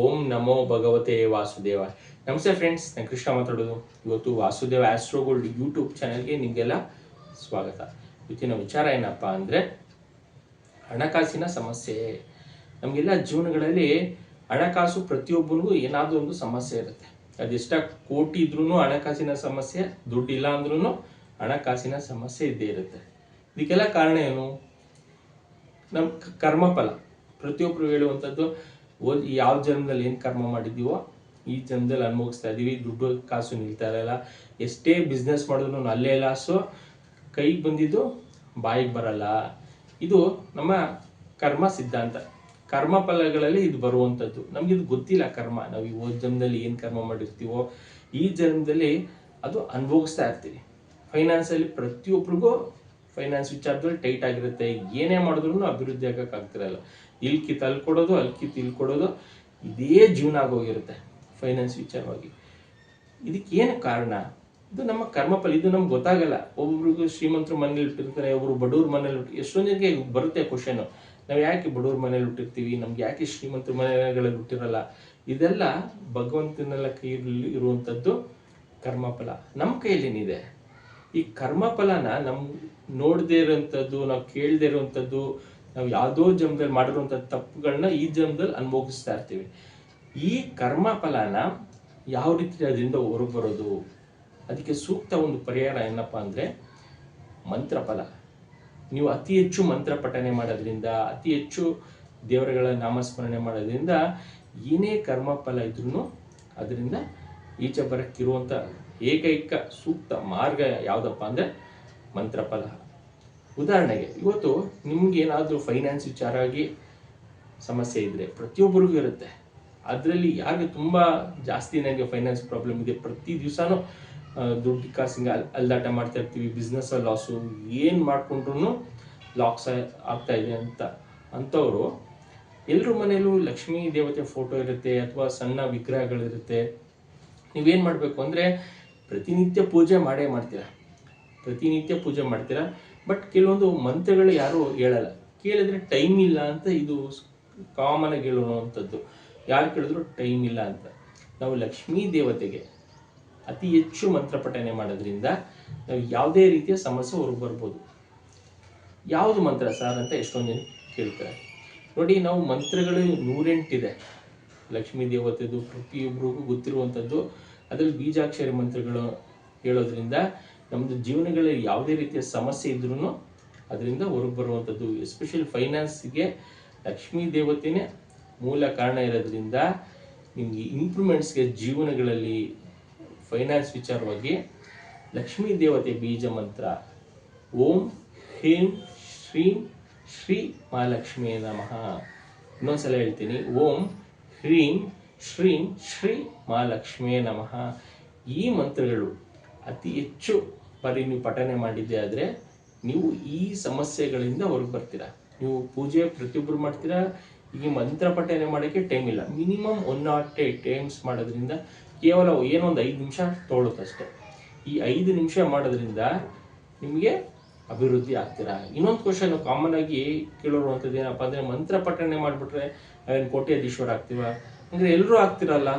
ಓಂ ನಮೋ ಭಗವತೆ ವಾಸುದೇವ ನಮಸ್ತೆ ಫ್ರೆಂಡ್ಸ್ ನಾನು ಕೃಷ್ಣ ಮಾತಾಡೋದು. ಇವತ್ತು ವಾಸುದೇವ ಆಸ್ಟ್ರೋಗೋಲ್ಡ್ ಯೂಟ್ಯೂಬ್ ಚಾನಲ್ಗೆ ನಿಮಗೆಲ್ಲ ಸ್ವಾಗತ. ಇವತ್ತಿನ ವಿಚಾರ ಏನಪ್ಪ ಅಂದರೆ, ಹಣಕಾಸಿನ ಸಮಸ್ಯೆ. ನಮಗೆಲ್ಲ ಜೀವನಗಳಲ್ಲಿ ಹಣಕಾಸು ಪ್ರತಿಯೊಬ್ಬನಿಗೂ ಏನಾದರೂ ಒಂದು ಸಮಸ್ಯೆ ಇರುತ್ತೆ. ಅದೆಷ್ಟ ಕೋಟಿ ಇದ್ರೂ ಹಣಕಾಸಿನ ಸಮಸ್ಯೆ, ದುಡ್ಡಿಲ್ಲ ಅಂದ್ರೂ ಹಣಕಾಸಿನ ಸಮಸ್ಯೆ ಇದ್ದೇ ಇರುತ್ತೆ. ಇದಕ್ಕೆಲ್ಲ ಕಾರಣ ಏನು? ನಮ್ಮ ಕರ್ಮಫಲ. ಪ್ರತಿಯೊಬ್ಬರು ಹೇಳುವಂಥದ್ದು ಓದ್ ಯಾವ ಜನ್ಮದಲ್ಲಿ ಏನು ಕರ್ಮ ಮಾಡಿದ್ದೀವೋ ಈ ಜನ್ಮದಲ್ಲಿ ಅನುಭವಿಸ್ತಾ ಇದ್ದೀವಿ, ದುಡ್ಡು ಕಾಸು ನಿಲ್ತಾ ಇರಲ್ಲ ಎಷ್ಟೇ ಬಿಸ್ನೆಸ್ ಮಾಡಿದ್ರು ಅಲ್ಲೇ ಲಾಸು ಕೈಗೆ ಬಂದಿದ್ದು ಬಾಯಿಗೆ ಬರಲ್ಲ. ಇದು ನಮ್ಮ ಕರ್ಮ ಸಿದ್ಧಾಂತ. ಕರ್ಮ ಫಲಗಳಲ್ಲಿ ಇದು ಬರುವಂಥದ್ದು ನಮ್ಗೆ ಇದು ಗೊತ್ತಿಲ್ಲ ಕರ್ಮ. ನಾವು ಈ ಹೋದ ಜನ್ಮದಲ್ಲಿ ಏನು ಕರ್ಮ ಮಾಡಿರ್ತೀವೋ, ಈ ಜನ್ಮದಲ್ಲಿ ಅದು ಅನುಭವಿಸ್ತಾ ಇರ್ತೀವಿ. ಫೈನಾನ್ಸಲ್ಲಿ ಪ್ರತಿಯೊಬ್ಬರಿಗೂ ಫೈನಾನ್ಸ್ ವಿಚಾರದಲ್ಲಿ ಟೈಟ್ ಆಗಿರುತ್ತೆ. ಏನೇ ಮಾಡಿದ್ರು ಅಭಿವೃದ್ಧಿ ಆಗಕ್ಕೆ ಆಗ್ತಿರಲ್ಲ ಇಲ್ಲಿ ಕಿತ್ ಅಲ್ಲಿ ಕೊಡೋದು ಅಲ್ಲಿ ಕಿತ್ ಕೊಡೋದು ಇದೇ ಜೀವನ ಆಗೋಗಿರುತ್ತೆ ಫೈನಾನ್ಸ್ ವಿಚಾರವಾಗಿ. ಇದಕ್ಕೆ ಏನು ಕಾರಣ? ಇದು ನಮ್ಮ ಕರ್ಮಫಲ, ಇದು ನಮ್ಗೆ ಗೊತ್ತಾಗಲ್ಲ. ಒಬ್ಬೊಬ್ರಿಗೂ ಶ್ರೀಮಂತರ ಮನೇಲಿ ಇಟ್ಟಿರ್ತಾರೆ ಒಬ್ರು ಬಡವ್ರ ಮನೇಲಿ ಎಷ್ಟೊಂದು ಜನಕ್ಕೆ ಬರುತ್ತೆ ಕ್ವಶನ್ ನಾವು ಯಾಕೆ ಬಡವ್ರ ಮನೇಲಿ ಹುಟ್ಟಿರ್ತೀವಿ? ನಮ್ಗೆ ಯಾಕೆ ಶ್ರೀಮಂತರ ಮನೆಗಳಲ್ಲಿ ಹುಟ್ಟಿರಲ್ಲ? ಇದೆಲ್ಲ ಭಗವಂತನೆಲ್ಲ ಕೈಯಲ್ಲಿ ಇರುವಂಥದ್ದು ಕರ್ಮಫಲ. ನಮ್ಮ ಕೈಯಲ್ಲೇನಿದೆ ಈ ಕರ್ಮಫಲನ ನಮ್ ನೋಡದೇ ಇರೋಂಥದ್ದು ನಾವು ಕೇಳದೇ ಇರೋಂಥದ್ದು ನಾವು ಯಾವುದೋ ಜನ್ಮದಲ್ಲಿ ಮಾಡಿರುವಂಥ ತಪ್ಪುಗಳನ್ನ ಈ ಜನ್ಮದಲ್ಲಿ ಅನುಭವಿಸ್ತಾ ಇರ್ತೀವಿ. ಈ ಕರ್ಮಫಲನ ಯಾವ ರೀತಿ ಅದರಿಂದ ಹೊರಗೆ ಬರೋದು? ಅದಕ್ಕೆ ಸೂಕ್ತ ಒಂದು ಪರಿಹಾರ ಏನಪ್ಪ ಅಂದರೆ ಮಂತ್ರಫಲ. ನೀವು ಅತಿ ಹೆಚ್ಚು ಮಂತ್ರ ಪಠನೆ ಮಾಡೋದ್ರಿಂದ, ಅತಿ ಹೆಚ್ಚು ದೇವರುಗಳ ನಾಮಸ್ಮರಣೆ ಮಾಡೋದ್ರಿಂದ ಏನೇ ಕರ್ಮಫಲ ಇದ್ರೂ ಅದರಿಂದ ಈಚೆ ಬರೋಕ್ಕಿರುವಂಥ ಏಕೈಕ ಸೂಕ್ತ ಮಾರ್ಗ ಯಾವುದಪ್ಪ ಅಂದರೆ ಮಂತ್ರಫಲ. ಉದಾಹರಣೆಗೆ, ಇವತ್ತು ನಿಮ್ಗೆ ಏನಾದರೂ ಫೈನಾನ್ಸ್ ವಿಚಾರ ಆಗಿ ಸಮಸ್ಯೆ ಇದ್ದರೆ ಪ್ರತಿಯೊಬ್ಬರಿಗೂ ಇರುತ್ತೆ. ಅದರಲ್ಲಿ ಯಾರಿಗೆ ತುಂಬ ಜಾಸ್ತಿ ನನಗೆ ಫೈನಾನ್ಸ್ ಪ್ರಾಬ್ಲಮ್ ಇದೆ, ಪ್ರತಿ ದಿವಸನೂ ದುಡ್ಡು ಕಾಸಿಂಗ್ ಅಲ್, ಅಲ್ದಾಟ ಮಾಡ್ತಾ ಇರ್ತೀವಿ ಬಿಸ್ನೆಸ್ ಲಾಸು ಏನು ಮಾಡ್ಕೊಂಡ್ರು ಲಾಕ್ಸ್ ಆಗ್ತಾ ಇದೆ ಅಂತ. ಅಂಥವರು ಎಲ್ಲರ ಮನೇಲೂ ಲಕ್ಷ್ಮೀ ದೇವತೆ ಫೋಟೋ ಇರುತ್ತೆ, ಅಥವಾ ಸಣ್ಣ ವಿಗ್ರಹಗಳಿರುತ್ತೆ. ನೀವೇನು ಮಾಡಬೇಕು ಅಂದರೆ ಪ್ರತಿನಿತ್ಯ ಪೂಜೆ ಮಾಡೇ ಮಾಡ್ತೀರಾ? ಪ್ರತಿನಿತ್ಯ ಪೂಜೆ ಮಾಡ್ತೀರಾ? ಬಟ್ ಕೆಲವೊಂದು ಮಂತ್ರಗಳು ಯಾರು ಹೇಳಲ್ಲ. ಕೇಳಿದ್ರೆ ಟೈಮ್ ಇಲ್ಲ ಅಂತ ಇದು ಕಾಮನ್ ಆಗಿ ಹೇಳುವಂಥದ್ದು. ಯಾರು ಕೇಳಿದ್ರು ಟೈಮ್ ಇಲ್ಲ ಅಂತ. ನಾವು ಲಕ್ಷ್ಮೀ ದೇವತೆಗೆ ಅತಿ ಹೆಚ್ಚು ಮಂತ್ರ ಪಠನೆ ಮಾಡೋದ್ರಿಂದ ನಾವು ಯಾವುದೇ ರೀತಿಯ ಸಮಸ್ಯೆ ಹೊರಗೆ ಬರ್ಬೋದು. ಯಾವುದು ಮಂತ್ರ ಸರ್ ಅಂತ ಎಷ್ಟೊಂದು ಜನ ಕೇಳ್ತಾರೆ. ನೋಡಿ ನಾವು ಮಂತ್ರಗಳು ನೂರೆಂಟಿದೆ ಲಕ್ಷ್ಮೀ ದೇವತೆದು ಪ್ರತಿಯೊಬ್ಬರಿಗೂ ಗೊತ್ತಿರುವಂಥದ್ದು. ಅದರಲ್ಲಿ ಬೀಜಾಕ್ಷರಿ ಮಂತ್ರಗಳು ಹೇಳೋದ್ರಿಂದ ನಮ್ಮದು ಜೀವನಗಳಲ್ಲಿ ಯಾವುದೇ ರೀತಿಯ ಸಮಸ್ಯೆ ಇದ್ರೂ ಅದರಿಂದ ಹೊರಗೆ ಬರುವಂಥದ್ದು ಎಸ್ಪೆಷಲಿ ಫೈನಾನ್ಸ್ಗೆ ಲಕ್ಷ್ಮೀ ದೇವತೆನೇ ಮೂಲ ಕಾರಣ ಇರೋದ್ರಿಂದ ನಿಮಗೆ ಇಂಪ್ರೂವ್ಮೆಂಟ್ಸ್ಗೆ ಜೀವನಗಳಲ್ಲಿ ಫೈನಾನ್ಸ್ ವಿಚಾರವಾಗಿ ಲಕ್ಷ್ಮೀ ದೇವತೆ ಬೀಜ ಮಂತ್ರ, ಓಂ ಹ್ರೀಂ ಶ್ರೀಂ ಶ್ರೀ ಮಹಾಲಕ್ಷ್ಮೀ ನಮಃ. ಇನ್ನೊಂದ್ಸಲ ಹೇಳ್ತೀನಿ, ಓಂ ಹ್ರೀಂ ಶ್ರೀಂ ಶ್ರೀ ಮಹಾಲಕ್ಷ್ಮೀ ನಮಃ. ಈ ಮಂತ್ರಗಳು ಅತಿ ಹೆಚ್ಚು ಬಾರಿ ನೀವು ಪಠನೆ ಮಾಡಿದ್ದೆ ಆದರೆ ನೀವು ಈ ಸಮಸ್ಯೆಗಳಿಂದ ಹೊರಗೆ ಬರ್ತೀರಾ? ನೀವು ಪೂಜೆ ಪ್ರತಿಯೊಬ್ಬರು ಮಾಡ್ತೀರಾ? ಈ ಮಂತ್ರ ಪಠನೆ ಮಾಡೋಕ್ಕೆ ಟೈಮ್ ಇಲ್ಲ. Minimum one nought eight times ಮಾಡೋದ್ರಿಂದ ಕೇವಲ ಏನೋ ಒಂದು ಐದು ನಿಮಿಷ ತೊಗೊಳುತ್ತಷ್ಟೆ ಈ ಐದು ನಿಮಿಷ ಮಾಡೋದ್ರಿಂದ ನಿಮಗೆ ಅಭಿವೃದ್ಧಿ ಆಗ್ತೀರಾ? ಇನ್ನೊಂದು ಕ್ವಶನ್ ಕಾಮನ್ ಆಗಿ ಕೇಳೋರುವಂಥದ್ದು ಏನಪ್ಪ ಅಂದರೆ, ಮಂತ್ರ ಪಠಣೆ ಮಾಡಿಬಿಟ್ರೆ ನಾವೇನು ಕೋಟ್ಯಾಧೀಶ್ವರ ಆಗ್ತೀವ? ಅಂದರೆ ಎಲ್ಲರೂ ಆಗ್ತಿರಲ್ಲ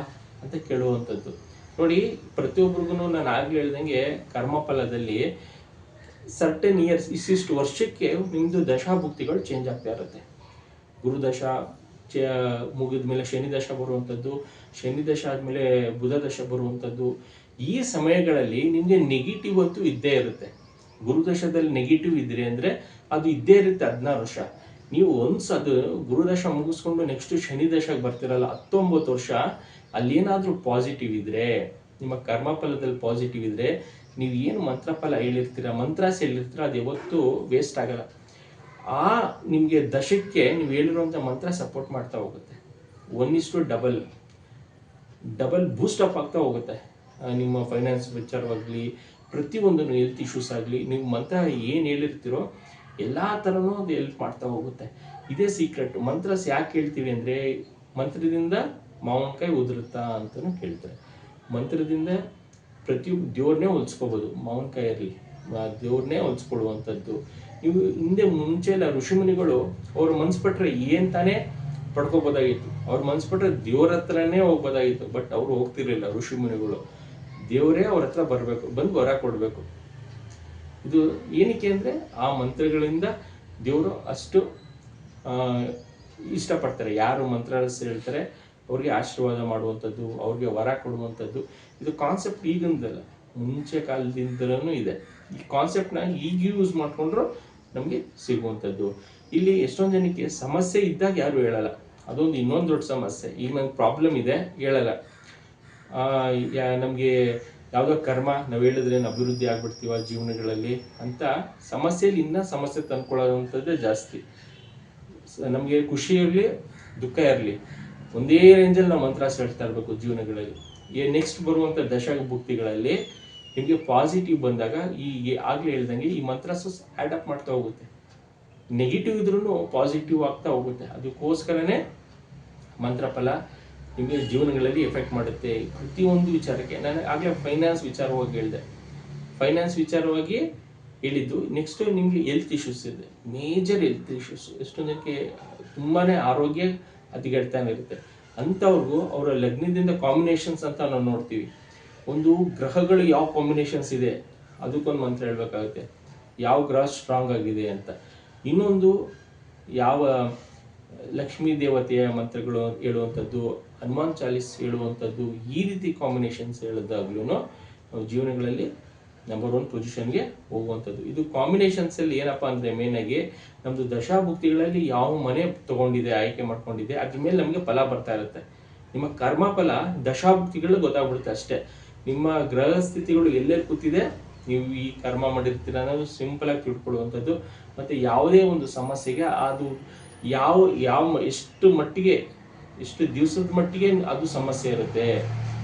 ಅಂತ ಕೇಳುವಂಥದ್ದು. ನೋಡಿ ಪ್ರತಿಯೊಬ್ಬರಿಗೂ ನಾನು ಆಗ್ಲೇ ಹೇಳ್ದಂಗೆ ಕರ್ಮಫಲದಲ್ಲಿ ಸರ್ಟನ್ ಇಯರ್ಸ್ ಇಷ್ಟಿಷ್ಟು ವರ್ಷಕ್ಕೆ ನಿಮ್ಮದು ದಶಾಭುಕ್ತಿಗಳು ಚೇಂಜ್ ಆಗ್ತಾ ಇರುತ್ತೆ. ಗುರುದಶ, ಚ ಮುಗಿದ ಮೇಲೆ ಶನಿ ದಶ ಬರುವಂಥದ್ದು ಶನಿ ದಶ ಆದಮೇಲೆ ಬುಧ ದಶ ಬರುವಂಥದ್ದು, ಈ ಸಮಯಗಳಲ್ಲಿ ನಿಮಗೆ ನೆಗೆಟಿವ್ ಅಂತೂ ಇದ್ದೇ ಇರುತ್ತೆ. ಗುರುದಶದಲ್ಲಿ ನೆಗೆಟಿವ್ ಇದ್ರಿ ಅಂದರೆ ಅದು ಇದ್ದೇ ಇರುತ್ತೆ ಹದಿನಾರು ವರ್ಷ. ನೀವು ಒಂದ್ಸ ಅದು ಗುರುದಶ ಮುಗಿಸ್ಕೊಂಡು ನೆಕ್ಸ್ಟ್ ಶನಿ ದಶಕ್ಕೆ ಬರ್ತಿರಲ್ಲ, ಹತ್ತೊಂಬತ್ತು ವರ್ಷ ಅಲ್ಲೇನಾದರೂ ಪಾಸಿಟಿವ್ ಇದ್ರೆ, ನಿಮ್ಮ ಕರ್ಮಫಲದಲ್ಲಿ ಪಾಸಿಟಿವ್ ಇದ್ರೆ, ನೀವು ಏನು ಮಂತ್ರಫಲ ಹೇಳಿರ್ತೀರ ಮಂತ್ರಾಸ ಹೇಳಿರ್ತೀರ ಅದು ಯಾವತ್ತೂ ವೇಸ್ಟ್ ಆಗಲ್ಲ. ಆ ನಿಮಗೆ ದಶಕ್ಕೆ ನೀವು ಹೇಳಿರುವಂಥ ಮಂತ್ರ ಸಪೋರ್ಟ್ ಮಾಡ್ತಾ ಹೋಗುತ್ತೆ. One is to double double boost up ಆಗ್ತಾ ಹೋಗುತ್ತೆ. ನಿಮ್ಮ ಫೈನಾನ್ಸ್ ವಿಚಾರವಾಗಲಿ ಪ್ರತಿಯೊಂದನ್ನು ಹೆಲ್ತ್ ಇಶ್ಯೂಸ್ ಆಗಲಿ, ನೀವು ಮಂತ್ರ ಏನು ಹೇಳಿರ್ತೀರೋ, ಎಲ್ಲ ಥರನೂ ಅದು ಹೆಲ್ಪ್ ಮಾಡ್ತಾ ಹೋಗುತ್ತೆ. ಇದೇ ಸೀಕ್ರೆಟ್ ಮಂತ್ರಸ್ ಯಾಕೆ ಹೇಳ್ತೀವಿ ಅಂದರೆ, ಮಂತ್ರದಿಂದ ಮಾವಿನಕಾಯಿ ಉದುರುತ್ತಾ ಅಂತಲೂ ಕೇಳ್ತಾರೆ ಮಂತ್ರದಿಂದ ಪ್ರತಿಯೊಬ್ಬ ದೇವ್ರನ್ನೇ ಹೊಲ್ಸ್ಕೋಬೋದು ಮಾವಿನಕಾಯಿ ಇರಲಿ ದೇವ್ರನ್ನೇ ಹೊಲ್ಸ್ಕೊಳ್ಳುವಂಥದ್ದು. ನೀವು ಹಿಂದೆ ಮುಂಚೆ ಎಲ್ಲ ಋಷಿಮುನಿಗಳು ಅವ್ರು ಮನ್ಸು ಪಟ್ರೆ ಏನು ತಾನೇ ಪಡ್ಕೋಬೋದಾಗಿತ್ತು. ಅವ್ರ ಮನ್ಸು ಪಟ್ಟರೆ ದೇವ್ರ ಹತ್ರನೇ ಹೋಗ್ಬೋದಾಗಿತ್ತು. ಬಟ್ ಅವ್ರು ಹೋಗ್ತಿರ್ಲಿಲ್ಲ ಋಷಿಮುನಿಗಳು ದೇವರೇ ಅವ್ರ ಹತ್ರ ಬರಬೇಕು, ಬಂದು ವರ ಕೊಡಬೇಕು. ಇದು ಏನಕ್ಕೆ ಅಂದರೆ ಆ ಮಂತ್ರಗಳಿಂದ ದೇವರು ಅಷ್ಟು ಇಷ್ಟಪಡ್ತಾರೆ. ಯಾರು ಮಂತ್ರ ಹೇಳ್ತಾರೆ? ಅವ್ರಿಗೆ ಆಶೀರ್ವಾದ ಮಾಡುವಂಥದ್ದು, ಅವ್ರಿಗೆ ವರ ಕೊಡುವಂಥದ್ದು. ಇದು ಕಾನ್ಸೆಪ್ಟ್ ಈಗಿಂದಲ್ಲ, ಮುಂಚೆ ಕಾಲದಿಂದಲೂ ಇದೆ. ಈ ಕಾನ್ಸೆಪ್ಟ್ನ ಈಗ ಯೂಸ್ ಮಾಡಿಕೊಂಡ್ರು ನಮಗೆ ಸಿಗುವಂಥದ್ದು. ಇಲ್ಲಿ ಎಷ್ಟೊಂದು ಜನಕ್ಕೆ ಸಮಸ್ಯೆ ಇದ್ದಾಗ ಯಾರು ಹೇಳಲ್ಲ. ಅದೊಂದು ಇನ್ನೊಂದು ದೊಡ್ಡ ಸಮಸ್ಯೆ. ಈಗ ನಂಗೆ ಪ್ರಾಬ್ಲಮ್ ಇದೆ, ಹೇಳಲ್ಲ. ನಮಗೆ ಯಾವುದೋ ಕರ್ಮ, ನಾವು ಹೇಳಿದ್ರೆ ಅಭಿವೃದ್ಧಿ ಆಗ್ಬಿಡ್ತೀವ ಜೀವನಗಳಲ್ಲಿ ಅಂತ ಸಮಸ್ಯೆಯಲ್ಲಿ ಇನ್ನೂ ಸಮಸ್ಯೆ ತಂದ್ಕೊಳ್ಳೋವಂಥದ್ದೇ ಜಾಸ್ತಿ. ನಮಗೆ ಖುಷಿ ಇರಲಿ, ದುಃಖ ಇರಲಿ. ಒಂದೇ ರೇಂಜಲ್ಲಿ ನಾವು ಮಂತ್ರಾಸ್ ಹೇಳ್ತಾ ಇರಬೇಕು ಜೀವನಗಳಲ್ಲಿ. ಈ ನೆಕ್ಸ್ಟ್ ಬರುವಂಥ ದಶಭುಕ್ತಿಗಳಲ್ಲಿ ನಿಮಗೆ ಪಾಸಿಟಿವ್ ಬಂದಾಗ ಈ ಆಗಲೇ ಹೇಳ್ದಂಗೆ ಈ ಮಂತ್ರ ಅಪ್ ಮಾಡ್ತಾ ಹೋಗುತ್ತೆ. ನೆಗೆಟಿವ್ ಇದ್ರೂ ಪಾಸಿಟಿವ್ ಆಗ್ತಾ ಹೋಗುತ್ತೆ. ಅದಕ್ಕೋಸ್ಕರನೇ ಮಂತ್ರಫಲ ನಿಮಗೆ ಜೀವನಗಳಲ್ಲಿ ಎಫೆಕ್ಟ್ ಮಾಡುತ್ತೆ. ಪ್ರತಿಯೊಂದು ವಿಚಾರಕ್ಕೆ ನಾನು ಆಗಲೇ ಫೈನಾನ್ಸ್ ವಿಚಾರವಾಗಿ ಹೇಳಿದೆ. ಫೈನಾನ್ಸ್ ವಿಚಾರವಾಗಿ ಹೇಳಿದ್ದು ನೆಕ್ಸ್ಟ್ ನಿಮಗೆ ಹೆಲ್ತ್ ಇಶ್ಯೂಸ್ ಇದೆ. ಮೇಜರ್ ಹೆಲ್ತ್ ಇಶ್ಯೂಸ್ ಎಷ್ಟೊಂದಕ್ಕೆ ತುಂಬಾ ಆರೋಗ್ಯ ಹದಗೆಡ್ತಾನೆ ಇರುತ್ತೆ. ಅಂಥವ್ರಿಗೂ ಅವರ ಲಗ್ನದಿಂದ ಕಾಂಬಿನೇಷನ್ಸ್ ಅಂತ ನಾವು ನೋಡ್ತೀವಿ. ಒಂದು ಗ್ರಹಗಳು ಯಾವ ಕಾಂಬಿನೇಷನ್ಸ್ ಇದೆ? ಅದಕ್ಕೊಂದು ಮಂತ್ರ ಹೇಳಬೇಕಾಗುತ್ತೆ. ಯಾವ ಗ್ರಹ ಸ್ಟ್ರಾಂಗ್ ಆಗಿದೆ ಅಂತ. ಇನ್ನೊಂದು ಯಾವ ಲಕ್ಷ್ಮೀ ದೇವತೆಯ ಮಂತ್ರಗಳು ಹೇಳುವಂಥದ್ದು, ಹನುಮಾನ್ ಚಾಲಿಸ್ ಹೇಳುವಂಥದ್ದು ಈ ರೀತಿ ಕಾಂಬಿನೇಷನ್ಸ್ ಹೇಳೋದಾಗ್ಲೂ ನಾವು ಜೀವನಗಳಲ್ಲಿ ನಂಬರ್ ಒನ್ ಪೊಸಿಷನ್ಗೆ ಹೋಗುವಂಥದ್ದು. ಇದು ಕಾಂಬಿನೇಷನ್ಸಲ್ಲಿ ಏನಪ್ಪ ಅಂದರೆ ಆಗಿ ನಮ್ಮದು ದಶಾಭುಕ್ತಿಗಳಲ್ಲಿ ಯಾವ ಮನೆ ತಗೊಂಡಿದೆ, ಆಯ್ಕೆ ಮಾಡ್ಕೊಂಡಿದೆ, ಅದ್ರ ಮೇಲೆ ನಮಗೆ ಫಲ ಬರ್ತಾ ಇರುತ್ತೆ. ನಿಮ್ಮ ಕರ್ಮ ಫಲ ದಶಾಭುಕ್ತಿಗಳು ಗೊತ್ತಾಗ್ಬಿಡುತ್ತೆ ಅಷ್ಟೇ. ನಿಮ್ಮ ಗ್ರಹ ಸ್ಥಿತಿಗಳು ಎಲ್ಲೆಲ್ಲಿ ಕೂತಿದೆ, ನೀವು ಈ ಕರ್ಮ ಮಾಡಿರ್ತೀರ ಅನ್ನೋದು ಸಿಂಪಲ್ ಆಗಿ ತಿಳ್ಕೊಳ್ಳುವಂಥದ್ದು. ಮತ್ತು ಯಾವುದೇ ಒಂದು ಸಮಸ್ಯೆಗೆ ಅದು ಯಾವ ಯಾವ ಎಷ್ಟು ಮಟ್ಟಿಗೆ, ಎಷ್ಟು ದಿವಸದ ಮಟ್ಟಿಗೆ ಅದು ಸಮಸ್ಯೆ ಇರುತ್ತೆ.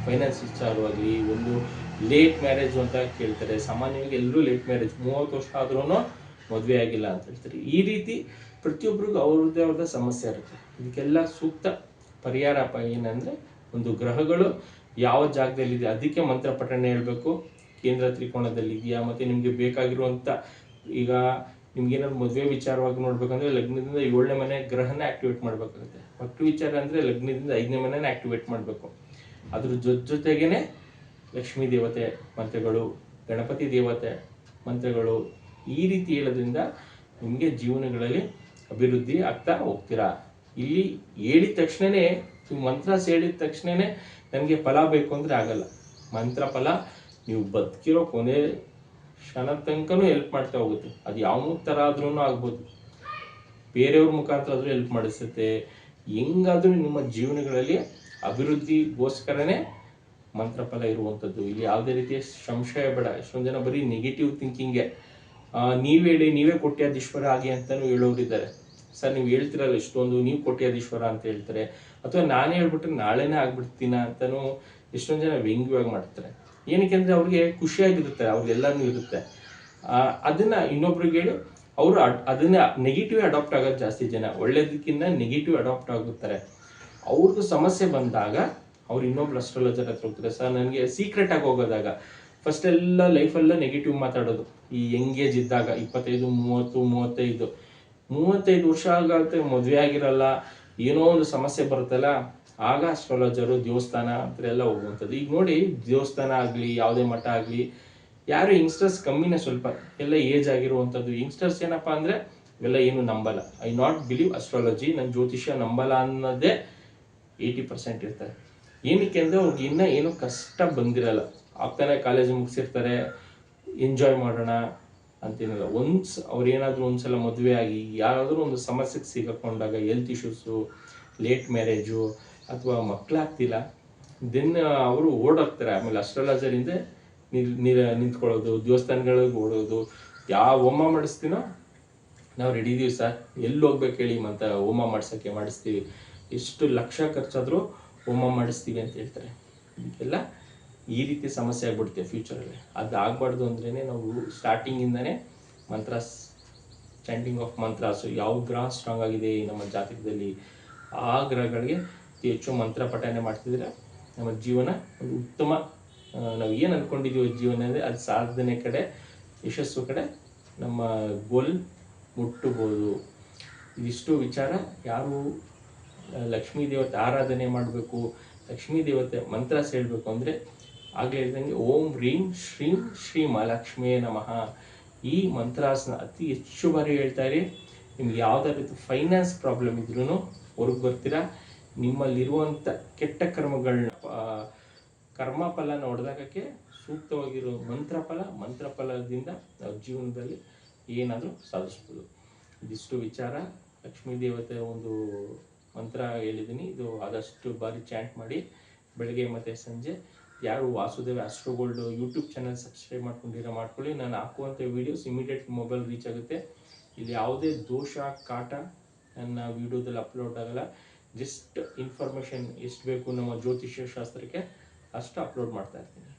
ಫೈನಾನ್ಸ್ ವಿಚಾರವಾಗಿ ಒಂದು ಲೇಟ್ ಮ್ಯಾರೇಜ್ ಅಂತ ಕೇಳ್ತಾರೆ. ಸಾಮಾನ್ಯವಾಗಿ ಎಲ್ಲರೂ ಲೇಟ್ ಮ್ಯಾರೇಜ್ ಮೂವತ್ತು ವರ್ಷ ಆದ್ರೂ ಮದುವೆ ಆಗಿಲ್ಲ ಅಂತ ಹೇಳ್ತಾರೆ. ಈ ರೀತಿ ಪ್ರತಿಯೊಬ್ಬರಿಗೂ ಅವ್ರದ್ದೇ ಅವ್ರದ್ದ ಸಮಸ್ಯೆ ಇರುತ್ತೆ. ಇದಕ್ಕೆಲ್ಲ ಸೂಕ್ತ ಪರಿಹಾರಪ್ಪ ಏನಂದರೆ ಒಂದು ಗ್ರಹಗಳು ಯಾವ ಜಾಗದಲ್ಲಿದೆ ಅದಕ್ಕೆ ಮಂತ್ರ ಪಠಣೆ ಹೇಳಬೇಕು. ಕೇಂದ್ರ ತ್ರಿಕೋಣದಲ್ಲಿ ಇದೆಯಾ? ಮತ್ತು ನಿಮಗೆ ಬೇಕಾಗಿರುವಂಥ ಈಗ ನಿಮ್ಗೆ ಏನಾದ್ರು ಮದುವೆ ವಿಚಾರವಾಗಿ ನೋಡ್ಬೇಕಂದ್ರೆ ಲಗ್ನದಿಂದ ಏಳನೇ ಮನೆ ಗ್ರಹನ ಆಕ್ಟಿವೇಟ್ ಮಾಡಬೇಕಾಗುತ್ತೆ. ಮಕ್ಕಳು ವಿಚಾರ ಅಂದರೆ ಲಗ್ನದಿಂದ ಐದನೇ ಮನೆನ ಆಕ್ಟಿವೇಟ್ ಮಾಡಬೇಕು. ಅದ್ರ ಜೊತೆ ಜೊತೆಗೇನೆ ಲಕ್ಷ್ಮೀ ದೇವತೆ ಮಂತ್ರಗಳು, ಗಣಪತಿ ದೇವತೆ ಮಂತ್ರಗಳು ಈ ರೀತಿ ಹೇಳೋದ್ರಿಂದ ನಿಮಗೆ ಜೀವನಗಳಲ್ಲಿ ಅಭಿವೃದ್ಧಿ ಆಗ್ತಾ ಹೋಗ್ತೀರಾ? ಇಲ್ಲಿ ಹೇಳಿದ ತಕ್ಷಣನೇ ನೀವು ಮಂತ್ರ ಹೇಳಿದ ತಕ್ಷಣನೇ ನನಗೆ ಫಲ ಬೇಕು ಅಂದರೆ ಆಗಲ್ಲ. ಮಂತ್ರ ಫಲ, ನೀವು ಬದುಕಿರೋ ಕೊನೆ ಕ್ಷಣ ತನಕನೂ ಹೆಲ್ಪ್ ಮಾಡ್ತಾ ಹೋಗುತ್ತೆ. ಅದು ಯಾವ ಥರ ಆದ್ರೂ ಆಗ್ಬೋದು. ಬೇರೆಯವ್ರ ಮುಖಾಂತರ ಆದರೂ ಹೆಲ್ಪ್ ಮಾಡಿಸುತ್ತೆ. ಹೆಂಗಾದ್ರೂ ನಿಮ್ಮ ಜೀವನಗಳಲ್ಲಿ ಅಭಿವೃದ್ಧಿಗೋಸ್ಕರನೇ ಮಂತ್ರಫಲ ಇರುವಂಥದ್ದು ಇಲ್ಲಿ ಯಾವುದೇ ರೀತಿಯ ಸಂಶಯ ಬೇಡ. ಎಷ್ಟೊಂದು ಜನ ಬರೀ ನೆಗೆಟಿವ್ ಥಿಂಕಿಂಗೆ ನೀವು ಹೇಳಿ, ನೀವೇ ಕೋಟ್ಯಾಧೀಶ್ವರ ಆಗಿ ಅಂತಲೂ ಹೇಳೋರಿದ್ದಾರೆ. ಸರ್, ನೀವು ಹೇಳ್ತಿರಲ್ಲ, ಎಷ್ಟೊಂದು ನೀವು ಕೋಟ್ಯಾಧೀಶ್ವರ ಅಂತ ಹೇಳ್ತಾರೆ. ಅಥವಾ ನಾನೇ ಹೇಳ್ಬಿಟ್ರೆ ನಾಳೆನೇ ಆಗ್ಬಿಡ್ತೀನ ಅಂತಲೂ ಎಷ್ಟೊಂದು ಜನ ವ್ಯಂಗ್ಯವಾಗಿ ಮಾಡ್ತಾರೆ. ಏನಕ್ಕೆ ಅಂದರೆ ಅವ್ರಿಗೆ ಖುಷಿಯಾಗಿರುತ್ತೆ, ಅವ್ರಿಗೆಲ್ಲನೂ ಇರುತ್ತೆ. ಅದನ್ನು ಇನ್ನೊಬ್ರಿಗೆ ಹೇಳಿ, ಅವರು ಅದನ್ನ ನೆಗೆಟಿವ್ ಅಡಾಪ್ಟ್ ಆಗೋದು ಜಾಸ್ತಿ ಜನ. ಒಳ್ಳೇದಕ್ಕಿಂತ ನೆಗೆಟಿವ್ ಅಡಾಪ್ಟ್ ಆಗುತ್ತಾರೆ. ಅವ್ರಿಗೂ ಸಮಸ್ಯೆ ಬಂದಾಗ ಅವ್ರು ಇನ್ನೊಬ್ರು ಅಸ್ಟ್ರಾಲಜರ್ ಹತ್ರ ಹೋಗ್ತಾರೆ ಸರ್, ನನಗೆ ಸೀಕ್ರೆಟ್ ಆಗಿ ಹೋಗೋದಾಗ ಫಸ್ಟ್ ಎಲ್ಲ ಲೈಫೆಲ್ಲ ನೆಗೆಟಿವ್ ಮಾತಾಡೋದು. ಈ ಎಂಗೇಜ್ ಇದ್ದಾಗ, ಇಪ್ಪತ್ತೈದು, ಮೂವತ್ತು, ಮೂವತ್ತೈದು. ಮೂವತ್ತೈದು ವರ್ಷ ಆಗುತ್ತೆ ಮದುವೆ ಆಗಿರಲ್ಲ, ಏನೋ ಒಂದು ಸಮಸ್ಯೆ ಬರುತ್ತಲ್ಲ, ಆಗ ಅಸ್ಟ್ರಾಲಜರು ದೇವಸ್ಥಾನ ಹತ್ರ ಎಲ್ಲ ಹೋಗುವಂಥದ್ದು. ಈಗ ನೋಡಿ, ದೇವಸ್ಥಾನ ಆಗಲಿ, ಯಾವುದೇ ಮಠ ಆಗಲಿ, ಯಾರು ಯಂಗ್ಸ್ಟರ್ಸ್ ಕಮ್ಮಿನೇ ಸ್ವಲ್ಪ, ಎಲ್ಲ ಏಜ್ ಆಗಿರುವಂಥದ್ದು. ಯಂಗ್ಸ್ಟರ್ಸ್ ಏನಪ್ಪ ಅಂದರೆ, ಇವೆಲ್ಲ ಏನು ನಂಬಲ್ಲ. ಐ ನಾಟ್ ಬಿಲೀವ್ ಅಸ್ಟ್ರಾಲಜಿ ನನ್ನ ಜ್ಯೋತಿಷ್ಯ ನಂಬಲ್ಲ ಅನ್ನೋದೇ ಏಯ್ಟಿ ಪರ್ಸೆಂಟ್ ಇರ್ತಾರೆ. ಏನಕ್ಕೆ ಅಂದರೆ ಅವ್ರಿಗೆ ಇನ್ನೂ ಏನೂ ಕಷ್ಟ ಬಂದಿರಲ್ಲ. ಆಗ್ತಾನೆ ಕಾಲೇಜ್ ಮುಗಿಸಿರ್ತಾರೆ ಎಂಜಾಯ್ ಮಾಡೋಣ ಅಂತೇನಿಲ್ಲ ಒನ್ಸ್ ಅವ್ರು ಏನಾದರೂ ಒಂದ್ಸಲ ಮದುವೆ ಆಗಿ, ಯಾರಾದರೂ ಒಂದು ಸಮಸ್ಯೆಗೆ ಸಿಗಾಕೊಂಡಾಗ ಹೆಲ್ತ್ ಇಶ್ಯೂಸು ಲೇಟ್ ಮ್ಯಾರೇಜು ಅಥವಾ ಮಕ್ಕಳಾಗ್ತಿಲ್ಲ ದೆನ್ ಅವರು ಓಡೋಗ್ತಾರೆ ಆಮೇಲೆ ಅಸ್ಟ್ರಾಲಜರಿಂದ ನಿಲ್ ನಿಂತ್ಕೊಳ್ಳೋದು, ದೇವಸ್ಥಾನಗಳಿಗೆ ಓಡೋದು, ಯಾವ ಹೋಮ ಮಾಡಿಸ್ತೀನೋ ನಾವು ರೆಡಿ ಇದೀವಿ ಸರ್. ಎಲ್ಲಿ ಹೋಗ್ಬೇಕು ಹೇಳಿ ಅಂತ ಹೋಮ ಮಾಡ್ಸೋಕ್ಕೆ ಮಾಡಿಸ್ತೀವಿ. ಎಷ್ಟು ಲಕ್ಷ ಖರ್ಚಾದರೂ ಹೋಮ ಮಾಡಿಸ್ತೀವಿ ಅಂತ ಹೇಳ್ತಾರೆ. ಇದೆಲ್ಲ ಈ ರೀತಿ ಸಮಸ್ಯೆ ಆಗ್ಬಿಡುತ್ತೆ ಫ್ಯೂಚರಲ್ಲಿ ಅದು ಆಗಬಾರ್ದು ಅಂದ್ರೇ ನಾವು ಸ್ಟಾರ್ಟಿಂಗಿಂದನೇ ಮಂತ್ರ ಸ್ಟ್ಯಾಂಡಿಂಗ್ ಆಫ್ ಮಂತ್ರಾಸು ಯಾವ ಗ್ರಹ ಸ್ಟ್ರಾಂಗ್ ಆಗಿದೆ ನಮ್ಮ ಜಾತಕದಲ್ಲಿ? ಆ ಗ್ರಹಗಳಿಗೆ ಅತಿ ಹೆಚ್ಚು ಮಂತ್ರ ಪಠನೆ ಮಾಡ್ತಿದ್ರೆ ನಮ್ಮ ಜೀವನ ಒಂದು ಉತ್ತಮ ನಾವು ಏನು ಅಂದ್ಕೊಂಡಿದ್ದೀವಿ ಜೀವನ ಅಂದರೆ ಅದು ಸಾಧನೆ ಕಡೆ, ಯಶಸ್ಸು ಕಡೆ ನಮ್ಮ ಗೋಲ್ ಮುಟ್ಟಬೋದು. ಇದಿಷ್ಟು ವಿಚಾರ. ಯಾರು ಲಕ್ಷ್ಮೀ ದೇವತೆ ಆರಾಧನೆ ಮಾಡಬೇಕು, ಲಕ್ಷ್ಮೀ ದೇವತೆ ಮಂತ್ರ ಹೇಳಬೇಕು ಅಂದರೆ ಆಗಲೇ ಹೇಳಿದಂಗೆ ಓಂ ರೀಂ ಶ್ರೀಂ ಶ್ರೀ ಮಹಾಲಕ್ಷ್ಮಿಯೇ ನಮಃ. ಈ ಮಂತ್ರಾಸನ ಅತಿ ಹೆಚ್ಚು ಬಾರಿ ಹೇಳ್ತಾರೆ. ನಿಮ್ಗೆ ಯಾವುದೇ ರೀತಿ ಫೈನಾನ್ಸ್ ಪ್ರಾಬ್ಲಮ್ ಇದ್ರೂ ಹೊರಗೆ ಬರ್ತೀರಾ. ನಿಮ್ಮಲ್ಲಿರುವಂಥ ಕೆಟ್ಟ ಕರ್ಮಗಳನ್ನ ಕರ್ಮಫಲನ ನೋಡ್ದಾಗಕ್ಕೆ ಸೂಕ್ತವಾಗಿರೋ ಮಂತ್ರಫಲ, ಮಂತ್ರಫಲದಿಂದ ನಾವು ಜೀವನದಲ್ಲಿ ಏನಾದರೂ ಸಾಧಿಸ್ಬೋದು. ಇದಿಷ್ಟು ವಿಚಾರ. ಲಕ್ಷ್ಮೀ ದೇವತೆ ಒಂದು ಮಂತ್ರ ಹೇಳಿದ್ದೀನಿ. ಇದು ಆದಷ್ಟು ಬಾರಿ ಚಾಂಟ್ ಮಾಡಿ ಬೆಳಗ್ಗೆ ಮತ್ತು ಸಂಜೆ ಯಾರು Vasudeva Astrogold YouTube channel subscribe ಮಾಡ್ಕೊಂಡಿರೋ ಮಾಡ್ಕೊಳ್ಳಿ. ನಾನು ಹಾಕುವಂಥ ವೀಡಿಯೋಸ್ ಇಮಿಡಿಯೇಟ್ ಮೊಬೈಲ್ ರೀಚ್ ಆಗುತ್ತೆ. ಇಲ್ಲಿ ಯಾವುದೇ ದೋಷ, ಕಾಟ ನನ್ನ ವಿಡಿಯೋದಲ್ಲಿ ಅಪ್ಲೋಡ್ ಆಗಲ್ಲ. ಜಸ್ಟ್ ಇನ್ಫಾರ್ಮೇಷನ್ ಎಷ್ಟು ಬೇಕು ನಮ್ಮ ಜ್ಯೋತಿಷ್ಯ ಶಾಸ್ತ್ರಕ್ಕೆ ಅಷ್ಟು ಅಪ್ಲೋಡ್ ಮಾಡ್ತಾ ಇರ್ತೀನಿ.